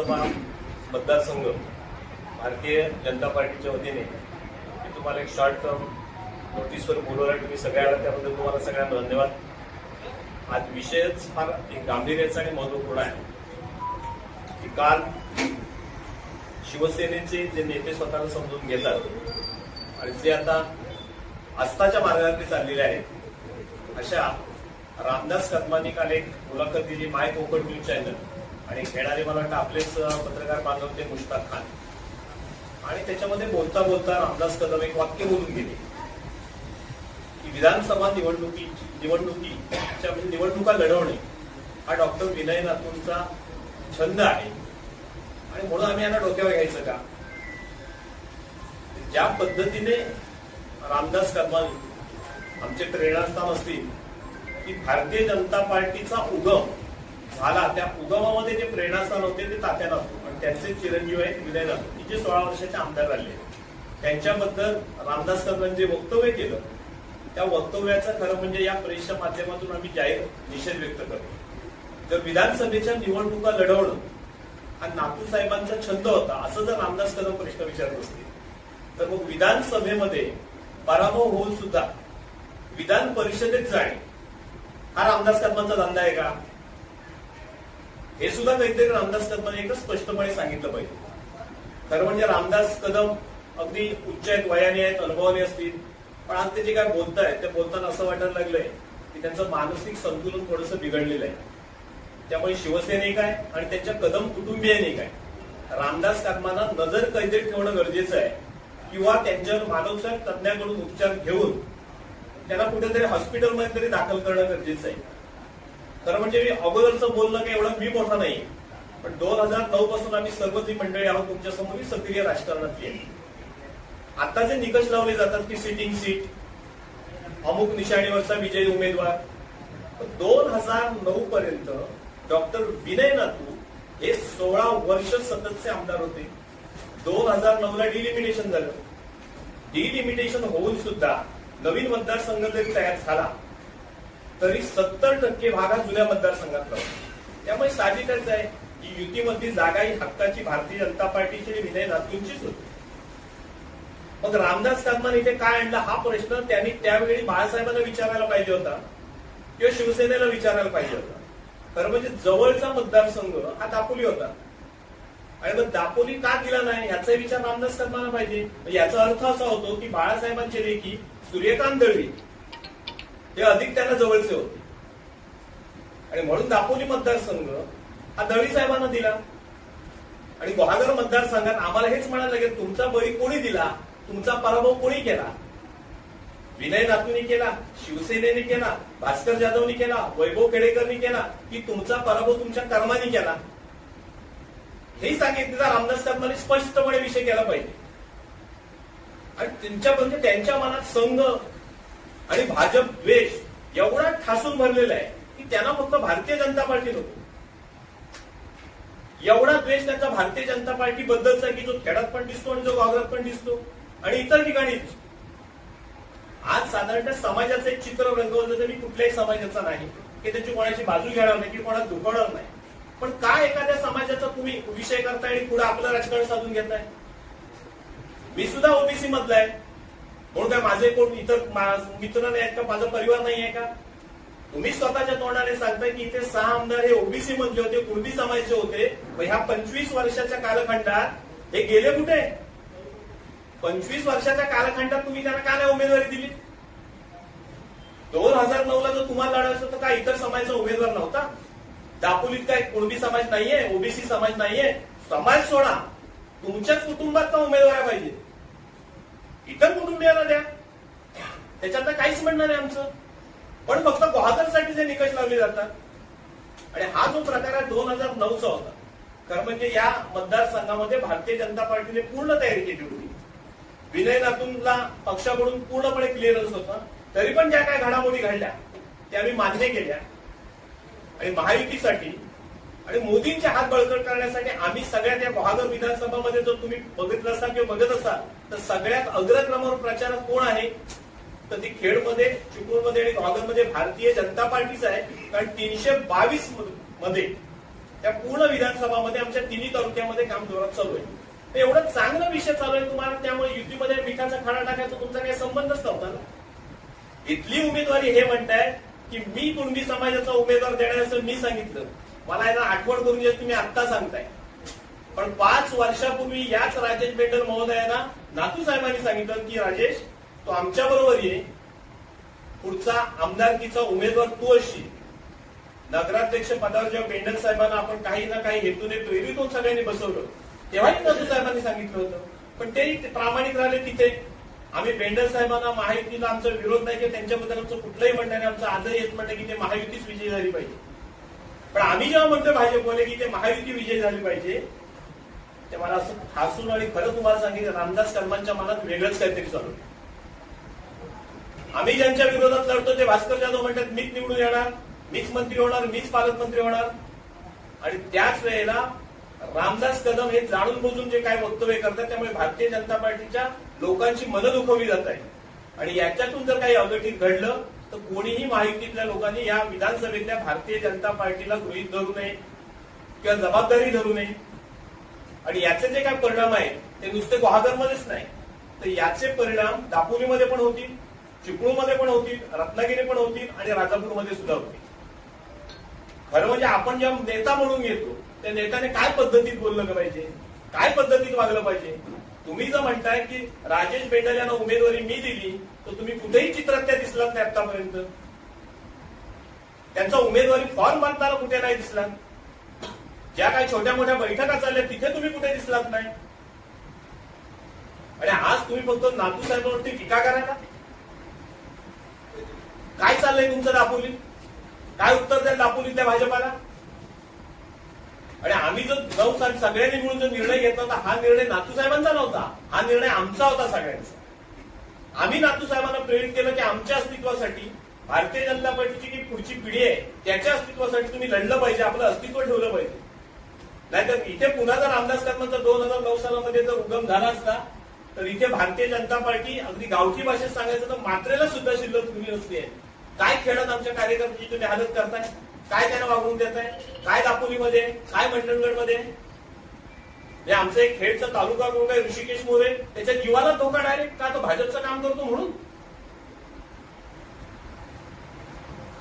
विधानसभा मतदारसंघ भारतीय जनता पार्टीच्या वतीने मी तुम्हाला एक शॉर्ट टर्म नोटीसवर बोलवलं तुम्ही सगळ्याला त्याबद्दल तुम्हाला सगळ्यांना धन्यवाद. आज विषयच फार एक गांभीर्याचा आणि महत्त्वपूर्ण आहे की काल शिवसेनेचे जे नेते स्वतःला समजून घेतात आणि जे आता आस्थाच्या मार्गावरती चाललेले आहेत अशा रामदास कदमांनी काल एक मुलाखत दिली माय कोकण न्यूज चॅनल. आणि घेणारे मला वाटतं आपलेच पत्रकार बांधव ते मुश्ताक खान. आणि त्याच्यामध्ये बोलता बोलता रामदास कदम एक वाक्य बोलून गेले. की विधानसभा निवडणुकी निवडणुकीच्या म्हणजे निवडणुका लढवणे हा डॉक्टर विनय नातूंचा छंद आहे. आणि म्हणून आम्ही यांना डोक्यावर घ्यायचं का? ज्या पद्धतीने रामदास कदमानी आमचे प्रेरणास्थान असतील की भारतीय जनता पार्टीचा उगम झाला. त्या उगमामध्ये जे प्रेरणास्थान होते ते तात्या नातू आणि त्यांचे चिरंजीव आहेत विनय नातू की जे सोळा वर्षाचे आमदार झाले त्यांच्याबद्दल रामदास कदम जे वक्तव्य केलं त्या वक्तव्याचं खरं म्हणजे या परीक्षा माध्यमातून आम्ही जाहीर निषेध व्यक्त करतो. जर विधानसभेच्या निवडणुका लढवणं हा नातू साहेबांचा छंद होता असं जर रामदास कदम प्रश्न विचारत असतील तर मग विधानसभेमध्ये पराभव होऊन सुद्धा विधान परिषदेत जाणे हा रामदास कदमांचा धंदा आहे का? हे सुद्धा काहीतरी रामदास कदमांनी एकच स्पष्टपणे सांगितलं पाहिजे. खरं म्हणजे रामदास कदम अगदी उच्च आहेत वयाने आहेत अनुभवाने असतील. पण आज ते जे काय बोलतायत ते बोलताना असं वाटायला लागलंय की त्यांचं मानसिक संतुलन थोडंसं बिघडलेलं आहे. त्यामुळे शिवसेने काय आणि त्यांच्या कदम कुटुंबियांनी काय रामदास कदमांना नजर कैदेत ठेवणं गरजेचं आहे. किंवा त्यांच्यावर मानवसर तज्ञाकडून उपचार घेऊन त्यांना कुठेतरी हॉस्पिटलमध्ये तरी दाखल करणं गरजेचं आहे. खरं म्हणजे मी अगोदरचं बोलणं काही एवढं मी मोठा नाही. पण दोन हजार नऊ पासून आम्ही सर्वजी मंडळी आहोत तुमच्यासमोर सक्रिय राजकारणातली आहे. आता जे निकष लावले जातात की सिटिंग सीट अमुक निशाणीवरचा विजयी उमेदवार. दोन हजार नऊ पर्यंत डॉक्टर विनय नातू हे सोळा वर्ष सततचे आमदार होते. दोन हजार नऊ ला डिलिमिटेशन झालं. डिलिमिटेशन होऊन सुद्धा नवीन मतदारसंघ जरी तयार झाला तरी सत्तर टक्के भाग हा जुन्या मतदारसंघातला लावतो त्यामुळे साहजिकच आहे की युतीमधली जागा ही हक्काची भारतीय जनता पार्टीची आणि विनय धातूंचीच होती. मग रामदास कदमान इथे काय आणला? हा प्रश्न त्यांनी त्यावेळी बाळासाहेबांना विचारायला पाहिजे होता किंवा शिवसेनेला विचारायला पाहिजे होता. खरं म्हणजे जवळचा मतदारसंघ हा दापोली होता. आणि मग दापोली का दिला नाही? याचा विचार रामदास कदमाला पाहिजे. याचा अर्थ असा होतो की बाळासाहेबांचे देखील सूर्यकांत दळवी हे अधिक त्यांना जवळचे होते. आणि म्हणून दापोली मतदारसंघ हा दळवी साहेबांना दिला. आणि गुहागर मतदारसंघात आम्हाला हेच म्हणायला लागेल तुमचा बळी कोणी दिला? तुमचा पराभव कोणी केला? विनय नातूंनी केला शिवसेनेने केला भास्कर जाधवनी केला वैभव खेडेकरनी केला की तुमचा पराभव तुमच्या कर्माने केला? हे सांगितलं रामदास कदमाने स्पष्टपणे विषय केला पाहिजे. आणि त्यांच्या म्हणजे त्यांच्या मनात संघ आणि भाजप द्वेष एवढा ठासून भरलेला आहे की त्यांना फक्त भारतीय जनता पार्टी नको. एवढा द्वेष त्यांचा भारतीय जनता पार्टी बद्दलचा आहे की जो खेड्यात पण दिसतो आणि जो वावरात पण दिसतो आणि इतर ठिकाणी दिसतो. आज साधारणतः समाजाचं एक चित्र रंगवलं तर मी कुठल्याही समाजाचा नाही. की त्याची कोणाची बाजू घेणार नाही की कोणाला दुखवणार नाही. पण का एखाद्या समाजाचा तुम्ही विषय करताय आणि पुढे आपलं राजकारण साधून घेताय? मी सुद्धा ओबीसी मधला आहे. म्हणून काय माझे कोण इतर मित्र नाही आहेत का? माझा परिवार नाही आहे का? तुम्ही स्वतःच्या तोंडाने सांगताय की इथे सहा आमदार हे ओबीसी मधले होते कुणबी समाजाचे होते. ह्या पंचवीस वर्षाच्या कालखंडात हे गेले कुठे? पंचवीस वर्षाच्या कालखंडात तुम्ही त्यांना का नाही उमेदवारी दिली? दोन हजार नऊ ला जर तुम्हाला लढायचं तर काय इतर समाजाचा उमेदवार नव्हता? दापोलीत काय कुणबी समाज नाहीये ओबीसी समाज नाहीये? समाज सोडा. तुमच्याच कुटुंबात का उमेदवार पाहिजे? इतर कुटुंबियांना द्या. त्याच्यात काहीच म्हणणार नाही आमचं. पण फक्त बहादरसाठी जे निकष लावले जातात. आणि हा जो प्रकार आहे दोन हजार नऊचा होता. खरं म्हणजे या मतदारसंघामध्ये भारतीय जनता पार्टीने पूर्ण तयारी केली होती. विनय नातूंना पक्षाकडून पूर्णपणे क्लिअरन्स होता. तरी पण ज्या काय घडामोडी घडल्या त्या आम्ही मान्य केल्या. आणि महायुतीसाठी आणि मोदींचे हात बळकट करण्यासाठी आम्ही सगळ्यात या बहादर विधानसभामध्ये जर तुम्ही बघितलं असाल किंवा बघत असाल तर सगळ्यात अग्रक्रमावर प्रचारात कोण आहे? तर ती खेडमध्ये चिपळूणमध्ये आणि बहादरमध्ये भारतीय जनता पार्टीच आहे. कारण तीनशे बावीसमध्ये त्या पूर्ण विधानसभामध्ये आमच्या तिन्ही तालुक्यामध्ये काम जोरात चालू आहे. तर एवढं चांगला विषय चालू आहे तुम्हाला त्यामुळे युतीमध्ये मिठाचा खाडा टाकायचा तुमचा काही संबंधच नव्हता ना. इथली उमेदवारी हे म्हणताय की मी कुणबी समाजाचा उमेदवार देण्याचं असं मी सांगितलं. मला याला आठवण करून देत तुम्ही आत्ता सांगताय. पण पाच वर्षापूर्वी याच राजेश बेंडल महोदयांना नातू साहेबांनी सांगितलं की राजेश तो आमच्या बरोबर ये. पुढचा आमदारकीचा उमेदवार तू असशील. नगराध्यक्ष पदावर जेव्हा बेंडल साहेबांना आपण काही ना काही हेतूने प्रेरित होऊन सगळ्यांनी बसवलं तेव्हाही नातू साहेबांनी सांगितलं होतं. पण तेही ते प्रामाणिक राहिले तिथे. आम्ही बेंडल साहेबांना महायुतीला आमचा विरोध नाही की त्यांच्याबद्दल आमचं कुठलंही म्हणणं नाही. आमचं आजही येत म्हणणं की ते महायुतीच विजयी झाली पाहिजे. आम्ही जेव्हा म्हणतो भाजपवाले की ते महायुती विजय झाली पाहिजे ते मला असं हसून आणि खरं तुम्हाला सांगितलं रामदास कर्मांच्या मनात वेगळंच काहीतरी चालू आम्ही ज्यांच्या विरोधात लढतो ते भास्कर जाधव म्हणतात मीच निवडून येणार मीच मंत्री होणार मीच पालकमंत्री होणार. आणि त्याच वेळेला रामदास कदम हे जाणून बुजून जे काय वक्तव्य करतात त्यामुळे भारतीय जनता पार्टीच्या लोकांची मनं दुखवली जात आहे आणि याच्यातून जर काही अघटित घडलं तर कोणीही महायुतीतल्या लोकांनी या विधानसभेतल्या भारतीय जनता पार्टीला गृहीत धरू नये किंवा जबाबदारी धरू नये. आणि याचे जे काय परिणाम आहेत ते नुसते गुहागरमध्येच नाही. तर याचे परिणाम दापोलीमध्ये पण होतील चिपळूणमध्ये पण होतील रत्नागिरी पण होतील आणि राजापूरमध्ये सुद्धा होतील. खरं म्हणजे आपण जेव्हा नेता म्हणून घेतो त्या नेत्याने काय पद्धतीत बोललं पाहिजे? काय पद्धतीत वागलं पाहिजे? तुम्ही जर म्हणताय की राजेश बेंडल यांना उमेदवारी मी दिली तर तुम्ही कुठेही चित्रात त्या दिसलात नाही आतापर्यंत त्यांचा उमेदवारी फॉर्म भरताना कुठे नाही दिसला. ज्या काही छोट्या मोठ्या बैठका चालल्या तिथे तुम्ही कुठे दिसलात नाही. आणि आज तुम्ही फक्त नातू साहेबांवरती टीका करायला काय चाललंय तुमचं दापोली? काय उत्तर द्या दापोलीतल्या भाजपाला? आणि आम्ही जर नऊ सगळ्यांनी मिळून जो निर्णय घेतला होता हा निर्णय नातू साहेबांचा नव्हता. हा निर्णय आमचा होता सगळ्यांचा. आम्ही नातू साहेबांना प्रेरित केलं की आमच्या अस्तित्वासाठी भारतीय जनता पार्टीची जी पुढची पिढी आहे त्याच्या अस्तित्वासाठी तुम्ही लढलं पाहिजे आपलं अस्तित्व ठेवलं पाहिजे. नाहीतर इथे पुन्हा जर रामदास कदमांचा दोन हजार नऊ सालामध्ये जर उगम झाला असता तर इथे भारतीय जनता पार्टी अगदी गावठी भाषेत सांगायचं तर मात्रेला सुद्धा शिल्लक तुम्ही नसली आहे. काय खेळत आमच्या कार्यकर्त्यांची तुम्ही हालत करताय? काय त्यांना वागवून देताय? काय दापोलीमध्ये? काय मंडणगडमध्ये? म्हणजे आमचं एक खेडचा तालुका कोण आहे? ऋषिकेश मोरे. त्याच्या जीवाला धोका डायरेक्ट का तो भाजपचं काम करतो म्हणून?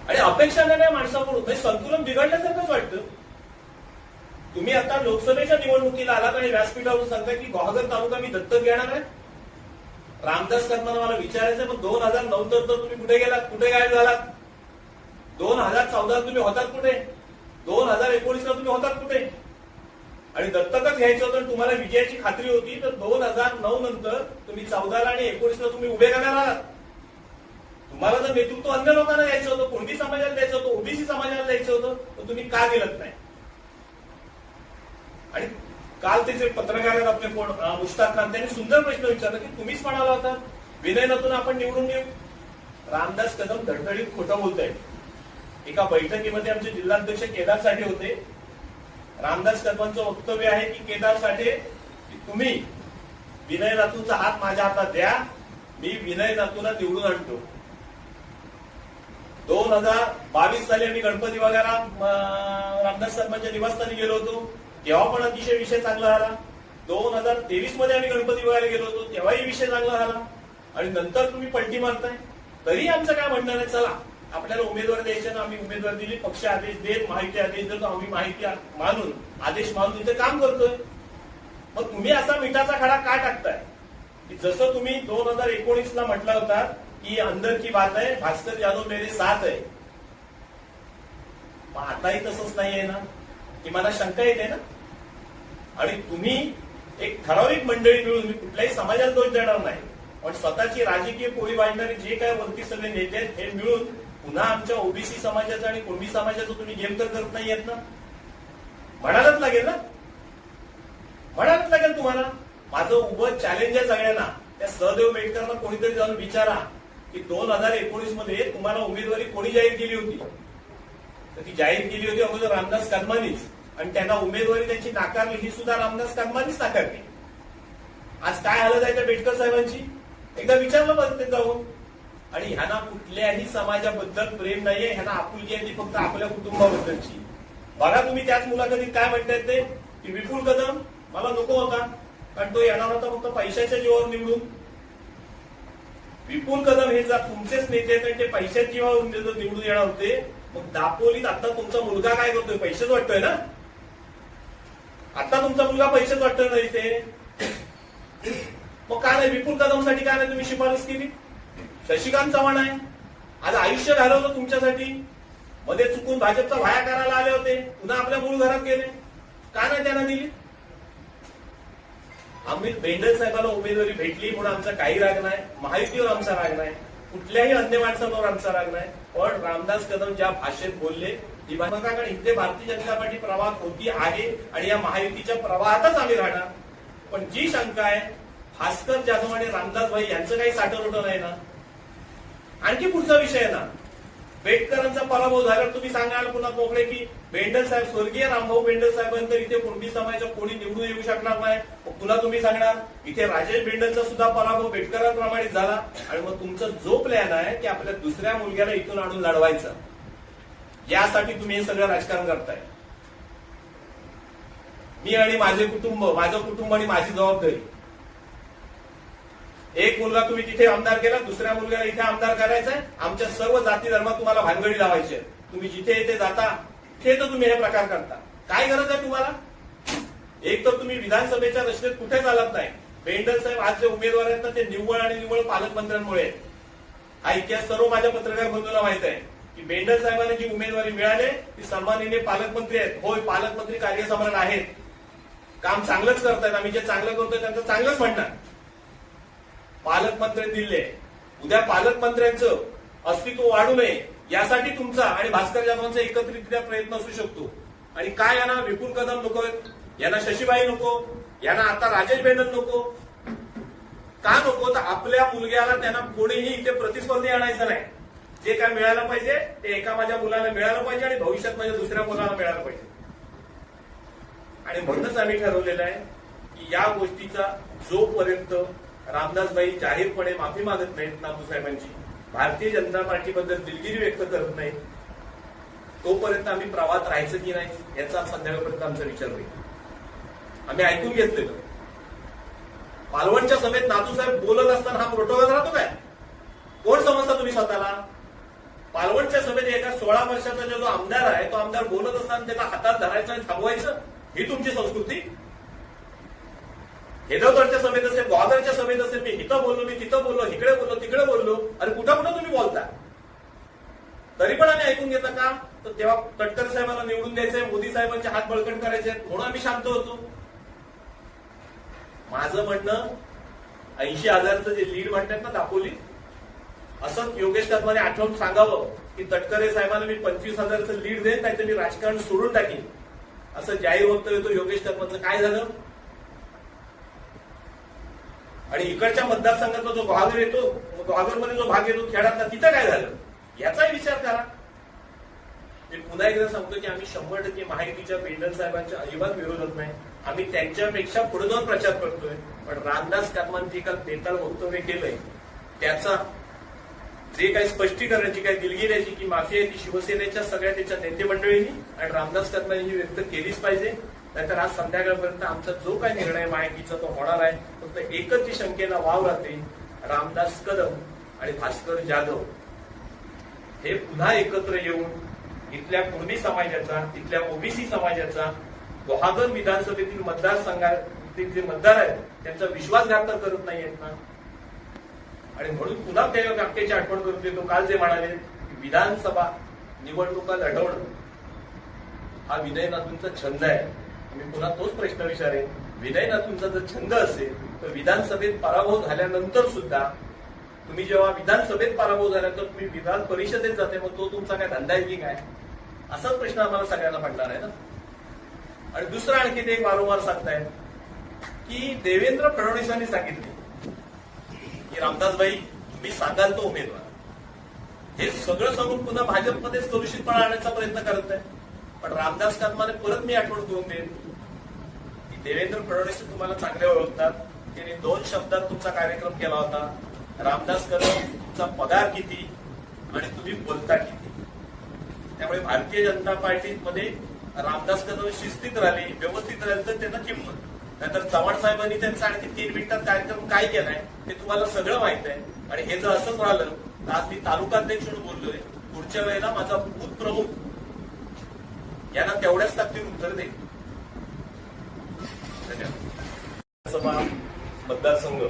आणि अपेक्षा नाही काय माणसाकडून म्हणजे संतुलन बिघडल्यासारखंच वाटतं. तुम्ही आता लोकसभेच्या निवडणुकीला आलात आणि व्यासपीठावरून सांगता की गोहागर तालुका मी दत्तक घेणार आहे. रामदास करताना मला विचारायचं पण दोन हजार नऊ तर तुम्ही कुठे गेलात? कुठे गायब झालात? दोन हजार चौदा तुम्ही होतात कुठे? दोन हजार एकोणीसला तुम्ही होतात कुठे? आणि दत्तकच घ्यायचं होतं तुम्हाला विजयाची खात्री होती तर दोन हजार नऊ नंतर तुम्ही चौदाला आणि एकोणीसला तुम्ही उभे करणार आहात. तुम्हाला जर नेतृत्व अन्य लोकांना द्यायचं होतं कोणती समाजाला द्यायचं होतं ओबीसी समाजाला द्यायचं होतं तर तुम्ही का दिलत नाही? आणि काल ते जे पत्रकार आहेत आपले कोण मुश्ताक खान त्यांनी सुंदर प्रश्न विचारला की तुम्हीच म्हणाला होता विनय नतून आपण निवडून येऊ? रामदास कदम धडधडीत खोटं बोलताय एका बैठकीमध्ये आमचे जिल्हाध्यक्ष केदार साठे होते. रामदास कदमांचं वक्तव्य आहे की केदार साठे तुम्ही विनय नातूंचा हात माझ्या हातात द्या मी विनय नातूला निवडून आणतो. दोन हजार बावीस साली आम्ही गणपती बघायला रामदास कदमांच्या निवासस्थानी गेलो होतो. तेव्हा पण अतिशय विषय चांगला झाला दोन हजार तेवीसमध्ये आम्ही गणपती बघायला गेलो होतो तेव्हाही विषय चांगला झाला आणि नंतर तुम्ही पलटी मारताय. तरी आमचं काय म्हणणं नाही चला. आपल्याला उमेदवार द्यायचे ना आम्ही उमेदवार दिली पक्ष आदेश देत माहिती आदेश देतो आम्ही माहिती मानून आदेश मानून इथे काम करतोय. मग तुम्ही असा मिठाचा खडा का टाकताय? की जसं तुम्ही दोन हजार एकोणीस ला म्हटला होता की अंदर की बात आहे भास्कर जाधव मेरे साथ आहे. मग आताही तसंच नाहीये ना? की मला शंका येते ना? आणि तुम्ही एक ठराविक मंडळी मिळून मी कुठल्याही समाजाला दोष देणार नाही पण स्वतःची राजकीय पोळी बांधणारे जे काय वरती सगळे नेते आहेत हे मिळून पुन्हा आमच्या ओबीसी समाजाचा आणि कुणबी समाजाचा तुम्ही गेम तर करत नाहीयेत ना? म्हणायलाच लागेल ना? म्हणायलाच लागेल तुम्हाला? माझं उभं चॅलेंज आहे सगळ्यांना. त्या सहदेव मेटकरना कोणीतरी जाऊन विचारा की दोन हजार एकोणीसमध्ये तुम्हाला उमेदवारी कोणी जाहीर केली होती? तर ती जाहीर केली होती अगोदर रामदास कदमानीच. आणि त्यांना उमेदवारी त्यांची नाकारली ही सुद्धा रामदास कदमानीच नाकारली. आज काय हालत आहे त्या बेटकर साहेबांची? एकदा विचारलं पाहिजे ते जाऊन. आणि ह्यांना कुठल्याही समाजाबद्दल प्रेम नाहीये ह्यांना आपुलकी आहे ती फक्त आपल्या कुटुंबाबद्दलची. बघा तुम्ही त्याच मुलाखतीत काय म्हणतायत ते? की विपुल कदम मला नको होता कारण तो येणार होता फक्त पैशाच्या जीवावर निवडून. विपुल कदम हे जर तुमचेच नेते आहेत आणि ते पैशाच्या जीवावर निवडून येणार होते मग दापोलीत आता तुमचा मुलगा काय करतोय? पैसेच वाटतोय ना? आता तुमचा मुलगा पैसेच वाटतोय ना इथे? मग काय नाही विपुल कदमसाठी काय नाही तुम्ही शिफारस केली? शशिकांत चव्हाण आहे. आज आयुष्य घालवलं तुमच्यासाठी. मध्ये चुकून भाजपचा वाया करायला आले होते. पुन्हा आपल्या मूळ घरात गेले. का नाही त्यांना दिली? आम्ही बेंडल साहेबांना उमेदवारी भेटली म्हणून आमचा काही राग नाही. महायुतीवर आमचा राग नाही. कुठल्याही अन्य माणसांवर आमचा राग नाही. पण रामदास कदम ज्या भाषेत बोलले ती कारण इथे भारतीय जनता पार्टी प्रवाहात होती आहे? आणि या महायुतीच्या प्रवाहातच आम्ही राहणार. पण जी शंका आहे भास्कर जाधव आणि रामदास भाई यांचं काही साठवलं नाही ना? आणखी पुढचा विषय आहे ना. बेटकरांचा पराभव झाल्यावर तुम्ही सांगाल पुन्हा मोकळे की बेंडल साहेब स्वर्गीय रामभाऊ बेंडल साहेबांतर इथे कुणबी समाजाच्या कोणी निवडून येऊ शकणार नाही? पुन्हा तुम्ही सांगणार इथे राजेश बेंडलचा सुद्धा पराभव बेटकरांप्रमाणे झाला आणि मग तुमचा जो प्लॅन आहे की आपल्या दुसऱ्या मुलग्याला इथून आणून लढवायचं. यासाठी तुम्ही हे सगळं राजकारण करताय. मी आणि माझे कुटुंब माझं कुटुंब आणि माझी जबाबदारी. एक मुलगा तुम्ही तिथे आमदार केला दुसऱ्या मुलग्याला इथे आमदार करायचा आहे आमच्या सर्व जाती धर्मात तुम्हाला भानगडी लावायची आहे. तुम्ही जिथे इथे जाता तिथे तर तुम्ही हे प्रकार करता. काय गरज आहे तुम्हाला? एक तर तुम्ही विधानसभेच्या रचनेत कुठे चालत नाही. बेंडल साहेब आज जे उमेदवार आहेत ना ते निव्वळ आणि निव्वळ पालकमंत्र्यांमुळे हा इतिहास सर्व माझ्या पत्रकार बंधूला माहीत आहे की बेंडल साहेबांना जी उमेदवारी मिळाली ती सन्माननीय पालकमंत्री आहेत. होय पालकमंत्री कार्यसम्राट आहेत. काम चांगलंच करतायत. आम्ही जे चांगलं करतोय त्यांचं चांगलंच म्हणणार. पालकमंत्र्यांनी दिले उद्या पालकमंत्र्यांचं अस्तित्व वाढू नये यासाठी तुमचा आणि भास्कर जाधवांचा एकत्रितरित्या प्रयत्न असू शकतो. आणि काय यांना विपुल कदम नको यांना शशीबाई नको यांना आता राजेश बेंडल नको. का नको? तर आपल्या मुलग्याला त्यांना कोणीही इथे प्रतिस्पर्धी आणायचं नाही. जे काय मिळालं पाहिजे ते एका माझ्या मुलाला मिळालं पाहिजे आणि भविष्यात माझ्या दुसऱ्या मुलाला मिळालं पाहिजे. आणि म्हणूनच आम्ही ठरवलेलं आहे की या गोष्टीचा जोपर्यंत रामदासबाई जाहीरपणे माफी मागत नाहीत नातू साहेबांची. भारतीय जनता पार्टीबद्दल दिलगिरी व्यक्त करत नाहीत. तोपर्यंत आम्ही प्रवाहात राहायचं की नाही याचा संध्याकाळपर्यंत आमचा विचार होईल. आम्ही ऐकून घेतलेलं पालवणच्या सभेत नातूसाहेब बोलत असताना हा प्रोटोकॉल राहतो काय? कोण समजता तुम्ही स्वतःला? पालवणच्या सभेत एका सोळा वर्षाचा जो आमदार आहे तो आमदार बोलत असताना त्याला हातात धरायचं आणि थांबवायचं? ही तुमची संस्कृती? हेदवगडच्या सभेत असेल ग्वादरच्या सभेत असेल मी इथं बोललो मी तिथं बोललो इकडे बोललो तिकडे बोललो आणि कुठं कुठं तुम्ही बोलता तरी पण आम्ही ऐकून घेता का? तर तेव्हा तटकरे साहेबांना निवडून द्यायचंय मोदी साहेबांचे हात बळकट करायचे म्हणून आम्ही शांत होतो. माझं म्हणणं ऐंशी हजारचं जे लीड म्हणतात ना दापोली असं योगेश कदमाने आठवण सांगावं की तटकरे साहेबांना मी पंचवीस हजारचं लीड देईन नाही तर मी राजकारण सोडून टाकेन. असं जाहीर वक्तव्य तो योगेश कदमाचं काय झालं? आणि इकडच्या मतदारसंघातला जो भाग येतो मध्ये जो भाग येतो खेळातला तिथं काय झालं? याचाही विचार करा. मी पुन्हा एकदा सांगतो की आम्ही शंभर टक्के माहितीच्या पेंडल साहेबांच्या अजिबात विरोधात नाही. आम्ही त्यांच्यापेक्षा पुढे जाऊन प्रचार करतोय. पण रामदास कदमांनी काल बेताल वक्तव्य केलंय त्याचा जे काही स्पष्टीकरणाची काही दिलगिरीची की माफी आहे ती शिवसेनेच्या सगळ्या त्याच्या नेते मंडळींनी आणि रामदास कदमांनी व्यक्त केलीच पाहिजे. नाहीतर आज संध्याकाळपर्यंत आमचा जो काही निर्णय माहितीचा तो होणार आहे फक्त एकच जी शंकेला वाव राहते रामदास कदम आणि भास्कर जाधव. हे पुन्हा एकत्र येऊन इथल्या कुर्मी समाजाचा इथल्या ओबीसी समाजाचा गुहागर विधानसभेतील मतदारसंघातील जे मतदार आहेत त्यांचा विश्वासघात करत नाही आहेत ना? आणि म्हणून पुन्हा त्या वाक्याची आठवण करून देतो. काल जे म्हणाले विधानसभा निवडणुका लढवणं हा विनयनाथूंचा छंद आहे. मी पुन्हा तोच प्रश्न विचारेन. विनयनाथूंचा जर छंद असेल तर विधानसभेत पराभव झाल्यानंतर सुद्धा तुम्ही जेव्हा विधानसभेत पराभव झाल्यानंतर तुम्ही विधान परिषदेत जाते मग तो तुमचा काय धंदा आहे की काय? असाच प्रश्न आम्हाला सगळ्यांना पडणार आहे ना? आणि दुसरं आणखी ते एक वारंवार सांगतायत की देवेंद्र फडणवीसांनी सांगितले की रामदासबाई तुम्ही सांगाल तो उमेदवार. हे सगळं सांगून पुन्हा भाजपमध्येच कलुषितपणा आणण्याचा प्रयत्न करत आहे पण रामदास कदमाने परत मी आठवण करून देईन. की देवेंद्र फडणवीस तुम्हाला चांगले ओळखतात. त्यांनी दोन शब्दात तुमचा कार्यक्रम केला होता. रामदास कदम तुमचा पगार किती आणि तुम्ही बोलता किती? त्यामुळे भारतीय जनता पार्टीमध्ये रामदास कदम शिस्तीत राहिले व्यवस्थित राहिली तर त्यांना किंमत. नाहीतर चव्हाण साहेबांनी त्यांचा आणखी तीन मिनिटात कार्यक्रम काय केलाय ते तुम्हाला सगळं माहीत आहे. आणि हे जर असंच राहिलं तर आज मी तालुकाध्यक्ष म्हणून बोललोय. पुढच्या वेळेला माझा बूथ प्रमुख यांना तेवढ्याच ताकदीत उत्तर देईल धन्यवाद. सभा मतदारसंघ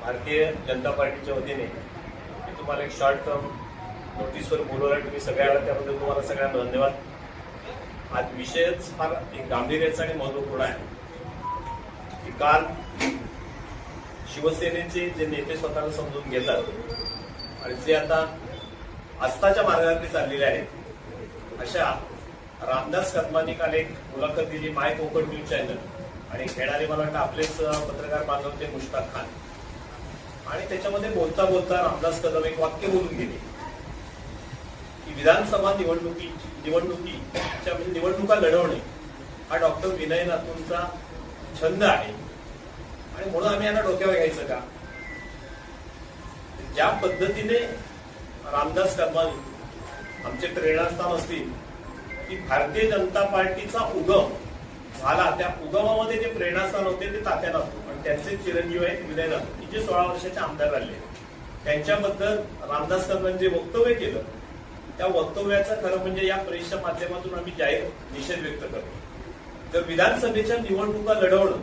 भारतीय जनता पार्टीच्या वतीने मी तुम्हाला एक शॉर्ट टर्म नोटीसवर बोलवलं तुम्ही सगळ्याला त्याबद्दल तुम्हाला सगळ्यांना धन्यवाद. आज विषयच फार एक गांभीर्याचा आणि महत्त्वपूर्ण आहे. की काल शिवसेनेचे जे नेते स्वतःला समजून घेतात आणि जे आता आस्थाच्या मार्गावरती चाललेले आहेत अशा रामदास कदमांनी काल एक मुलाखत दिली माय कोकण न्यूज चॅनल. आणि घेणारे मला वाटतं आपलेच पत्रकार बांधव होते मुश्ताक खान. आणि त्याच्यामध्ये बोलता बोलता रामदास कदम एक वाक्य बोलून गेले. की विधानसभा निवडणुकी निवडणुकीच्या म्हणजे निवडणुका लढवणे हा डॉक्टर विनय नातूंचा छंद आहे. आणि म्हणून आम्ही यांना डोक्यावर घ्यायचं का? ज्या पद्धतीने रामदास कदमानी आमचे प्रेरणास्थान असतील की भारतीय जनता पार्टीचा उगम झाला. त्या उगमामध्ये जे प्रेरणास्थान होते ते तात्या नातू आणि त्यांचे चिरंजीव आहेत विनय नातू की जे सोळा वर्षाचे आमदार राहिले. त्यांच्याबद्दल रामदास कदमांनी जे वक्तव्य केलं त्या वक्तव्याचा खरं म्हणजे या प्रेसच्या माध्यमातून आम्ही जाहीर निषेध व्यक्त करतो. जर विधानसभेच्या निवडणुका लढवणं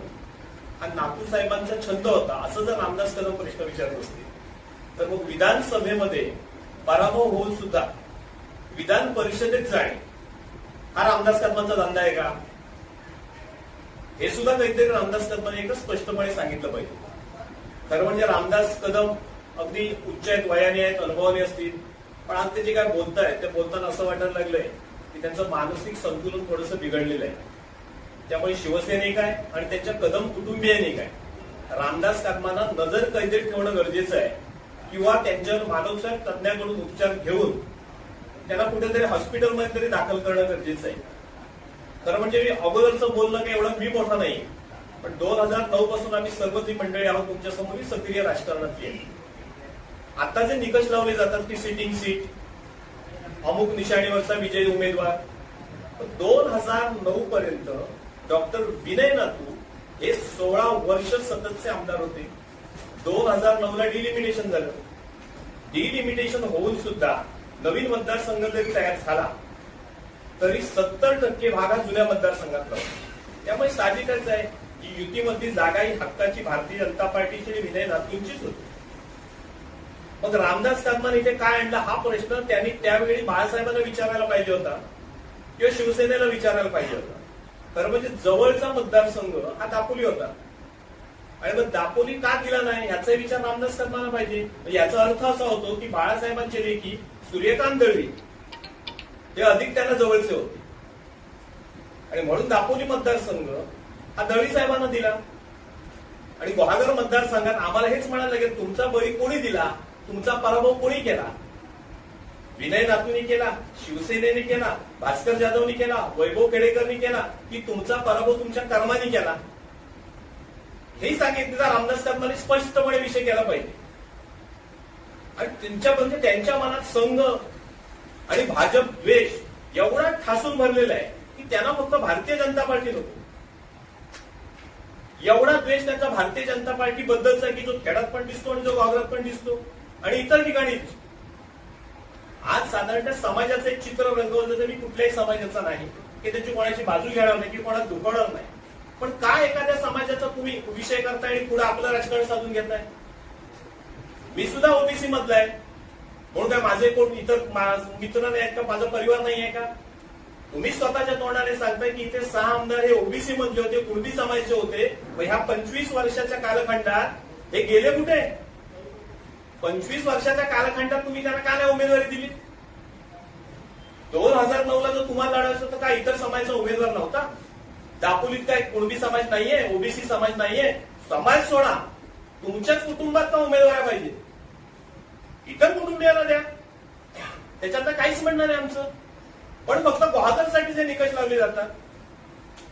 हा नातू साहेबांचा छंद होता असं जर रामदास कदम प्रश्न विचारत असतील तर मग विधानसभेमध्ये पराभव होऊन सुद्धा विधान परिषदेत जाणे हा रामदास कदमांचा धंदा आहे का? हे सुद्धा काहीतरी रामदास कदमांनी एकच स्पष्टपणे सांगितलं पाहिजे. खरं म्हणजे रामदास कदम अगदी उच्च आहेत वयाने आहेत अनुभवाने असतील. पण आज ते जे काय बोलतायत ते बोलताना असं वाटायला लागलंय की त्यांचं मानसिक संतुलन थोडंसं बिघडलेलं आहे. त्यामुळे शिवसेने काय आणि त्यांच्या कदम कुटुंबियाने काय रामदास कदमांना नजर कैदेत ठेवणं गरजेचं आहे. किंवा त्यांच्यावर मानवसाहेब तज्ञाकडून उपचार घेऊन त्यांना कुठेतरी हॉस्पिटलमध्ये तरी दाखल करणं गरजेचं आहे. खरं म्हणजे मी अगोदरचं बोलणं काही एवढं मी मोठा नाही. पण दोन हजार नऊ पासून आम्ही सर्व ती मंडळी आहोत तुमच्यासमोर सक्रिय राजकारणातली आहे आता जे निकष लावले जातात की सिटिंग सीट अमुक निशाणीवरचा विजयी उमेदवार. दोन हजार नऊ पर्यंत डॉक्टर विनय नातू हे सोळा वर्ष सततचे आमदार होते. दोन हजार नऊ ला डिलिमिटेशन झालं. डिलिमिटेशन होऊन सुद्धा नवीन मतदारसंघ जरी तयार झाला तरी सत्तर टक्के भाग हा जुन्या मतदारसंघातला होता त्यामुळे साहजिकच आहे की युतीमधली जागा ही हक्काची भारतीय जनता पार्टीची आणि विनय नातूंचीच होती. मग रामदास कदमान इथे काय आणला हा प्रश्न त्यांनी त्यावेळी बाळासाहेबांना विचारायला पाहिजे होता किंवा शिवसेनेला विचारायला पाहिजे होता. खरं म्हणजे जवळचा मतदारसंघ हा दापोली होता. आणि मग दापोली का दिला नाही? याचा विचार रामदास करणारा पाहिजे. म्हणजे याचा अर्थ असा होतो की बाळासाहेबांचे लेखी सूर्यकांत दळवी हे अधिक त्यांना जवळचे होते. आणि म्हणून दापोली मतदारसंघ हा दळवी साहेबांना दिला. आणि गुहागर मतदारसंघात आम्हाला हेच म्हणायला लागेल तुमचा बळी कोणी दिला? तुमचा पराभव कोणी केला? विनय नातूंनी केला शिवसेनेने केला भास्कर जाधवनी केला वैभव केडेकरनी केला की तुमचा पराभव तुमच्या कर्माने केला? हे सांगितलेला रामदास कदमांनी स्पष्टपणे विषय केला पाहिजे. आणि त्यांच्या म्हणजे त्यांच्या मनात संघ आणि भाजप द्वेष एवढा ठासून भरलेला आहे की त्यांना फक्त भारतीय जनता पार्टी नको. एवढा द्वेष त्यांचा भारतीय जनता पार्टी बद्दलचा की जो खेड्यात पण दिसतो आणि जो वावरात पण दिसतो आणि इतर ठिकाणी दिसतो. आज साधारणतः समाजाचं एक चित्र रंगवलं तर मी कुठल्याही समाजाचा नाही की त्याची कोणाची बाजू घेणार नाही की कोणाला दुखवणार नाही. पण काय एखाद्या समाजाचा तुम्ही विषय करताय आणि पुढे आपलं राजकारण साधून घेताय? मी सुद्धा ओबीसी मधला आहे. म्हणून काय माझे कोण इतर मित्र नाही आहेत का? माझा परिवार नाही आहे का? तुम्ही स्वतःच्या तोंडाने सांगताय की इथे सहा आमदार हे ओबीसी मधले होते कुणबी समाजाचे होते. ह्या पंचवीस वर्षाच्या कालखंडात हे गेले कुठे? पंचवीस वर्षाच्या कालखंडात तुम्ही त्यांना का नाही उमेदवारी दिली? दोन हजार नऊ ला जर तुम्हाला लढायचं तर काय इतर समाजाचा उमेदवार नव्हता? दापोलीत काय कुणबी समाज नाहीये ओबीसी समाज नाहीये. समाज सोडा. तुमच्याच कुटुंबात उमेदवार पाहिजे. इतर कुटुंबियाला द्या. त्याच्यात काहीच म्हणणं नाही आमचं. पण फक्त बहादरसाठी जे निकष लावले जातात.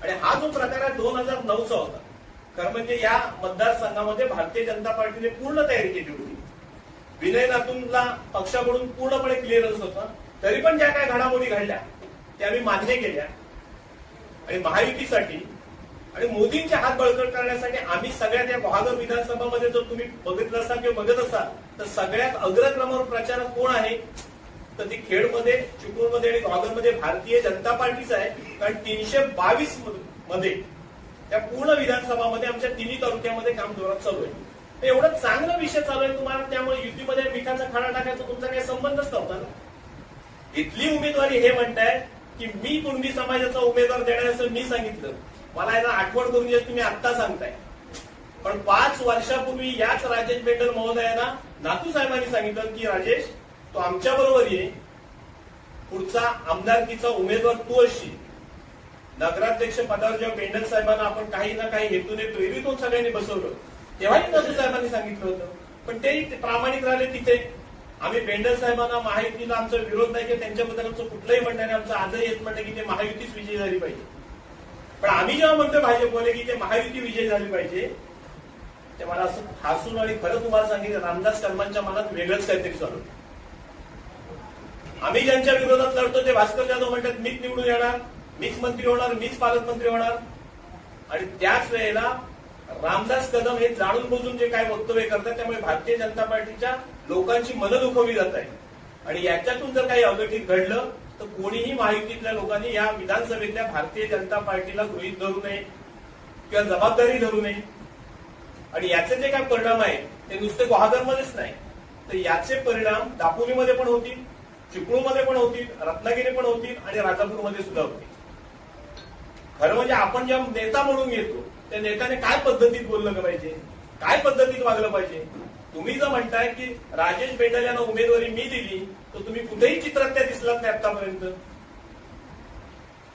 आणि हा जो प्रकार आहे दोन हजार नऊचा होता. खरं म्हणजे या मतदारसंघामध्ये भारतीय जनता पार्टीने पूर्ण तयारी केली होती. विनय नातूंना पक्षाकडून पूर्णपणे क्लिअरन्स होता. तरी पण ज्या काय घडामोडी घडल्या त्या आम्ही मान्य केल्या. आणि महायुतीसाठी आणि मोदींचे हात बळकट करण्यासाठी आम्ही सगळ्यात या बहादूर विधानसभामध्ये जर तुम्ही बघितलं असाल किंवा बघत असाल तर सगळ्यात अग्रक्रमावर प्रचारक कोण आहे? तर ती खेडमध्ये चिपळूणमध्ये आणि गुहागरमध्ये भारतीय जनता पार्टीच आहे. कारण तीनशे बावीसमध्ये त्या पूर्ण विधानसभामध्ये आमच्या तिन्ही तालुक्यामध्ये काम जोरात चालू आहे. तर एवढं चांगला विषय चालू आहे तुम्हाला त्यामुळे युतीमध्ये मिठाचा खाडा टाकायचा तुमचा काही संबंधच नव्हता ना. इथली उमेदवारी हे म्हणताय की मी कुणबी समाजाचा उमेदवार देणार असं मी सांगितलं. मला याला आठवण करून देत तुम्ही आत्ता सांगताय. पण पाच वर्षापूर्वी याच राजेश बेंडल महोदयांना नातू साहेबांनी सांगितलं की राजेश तो आमच्या बरोबर ये. पुढचा आमदारकीचा उमेदवार तू असशील. नगराध्यक्ष पदावर जेव्हा बेंडल साहेबांना आपण काही ना काही हेतूने प्रेरित होऊन सगळ्यांनी बसवलं. तेव्हाही नातू साहेबांनी सांगितलं होतं. पण तेही ते प्रामाणिक राहिले तिथे. आम्ही पेंडल साहेबांना महायुतीला आमचा विरोध नाही की त्यांच्याबद्दल आमचं कुठलंही म्हणणं नाही. आमचं आजही येत म्हणणं की ते महायुतीच विजयी झाली पाहिजे. पण आम्ही जेव्हा म्हणतो भाजपवाले की ते महायुती विजयी झाली पाहिजे ते मला असं हसून आणि खरं तुम्हाला सांगितलं रामदास कदमांच्या मनात वेगळंच काहीतरी चालू आम्ही ज्यांच्या विरोधात लढतो ते भास्कर जाधव म्हणतात मीच निवडून येणार मीच मंत्री होणार मीच पालकमंत्री होणार. आणि त्याच वेळेला रामदास कदम हे जाणून बुजून जे काय वक्तव्य करतात त्यामुळे भारतीय जनता पार्टीच्या लोकांची मनं दुखवली जात आहे आणि याच्यातून जर काही अघटित घडलं तर कोणीही महायुतीतल्या लोकांनी या विधानसभेतल्या भारतीय जनता पार्टीला गृहित धरू नये किंवा जबाबदारी धरू नये. आणि याचे जे काय परिणाम आहेत ते नुसते गुहागरमध्येच नाही. तर याचे परिणाम दापोलीमध्ये पण होतील चिपळूणमध्ये पण होतील रत्नागिरी पण होतील आणि राजापूरमध्ये सुद्धा होतील. खरं म्हणजे आपण जेव्हा नेता म्हणून येतो त्या नेत्याने काय पद्धतीत बोललं पाहिजे? काय पद्धतीत वागलं पाहिजे? तुम्ही जर म्हणताय की राजेश बेंडल यांना उमेदवारी मी दिली तर तुम्ही कुठेही चित्रात त्या दिसलात नाही आतापर्यंत.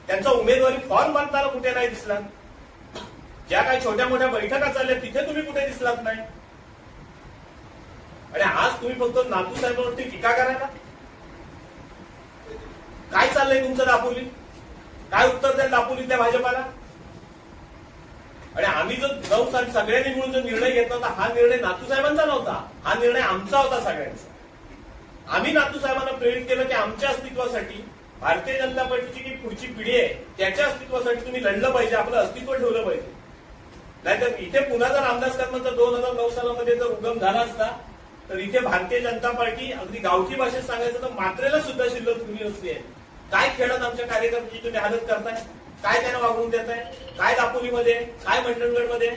त्यांचा उमेदवारी फॉर्म बांधताना कुठे नाही दिसला? ज्या काही छोट्या मोठ्या बैठका चालल्या तिथे तुम्ही कुठे दिसलात नाही? आणि आज तुम्ही फक्त नातू साहेबांवरती टीका करायला काय चाललंय तुमचं दापोली? काय उत्तर द्या दापोलीतल्या भाजपाला? आणि आम्ही जर नऊ सगळ्यांनी मिळून जो निर्णय घेतला होता हा निर्णय नातू साहेबांचा नव्हता. हा निर्णय आमचा होता सगळ्यांचा. आम्ही नातू साहेबांना प्रेरित केलं की आमच्या अस्तित्वासाठी भारतीय जनता पार्टीची जी पुढची पिढी आहे त्याच्या अस्तित्वासाठी तुम्ही लढलं पाहिजे आपलं अस्तित्व ठेवलं पाहिजे. नाहीतर इथे पुन्हा जर रामदास कदमांचा दोन हजार नऊ सालामध्ये जर उगम झाला असता तर इथे भारतीय जनता पार्टी अगदी गावठी भाषेत सांगायचं तर मात्रेला सुद्धा शिल्लक तुम्ही नसते. काय खेळत आमच्या कार्यकर्त्याची तुम्ही हालत करताय? काय त्यांना वागवून देताय? काय दापोलीमध्ये? काय मंडणगडमध्ये?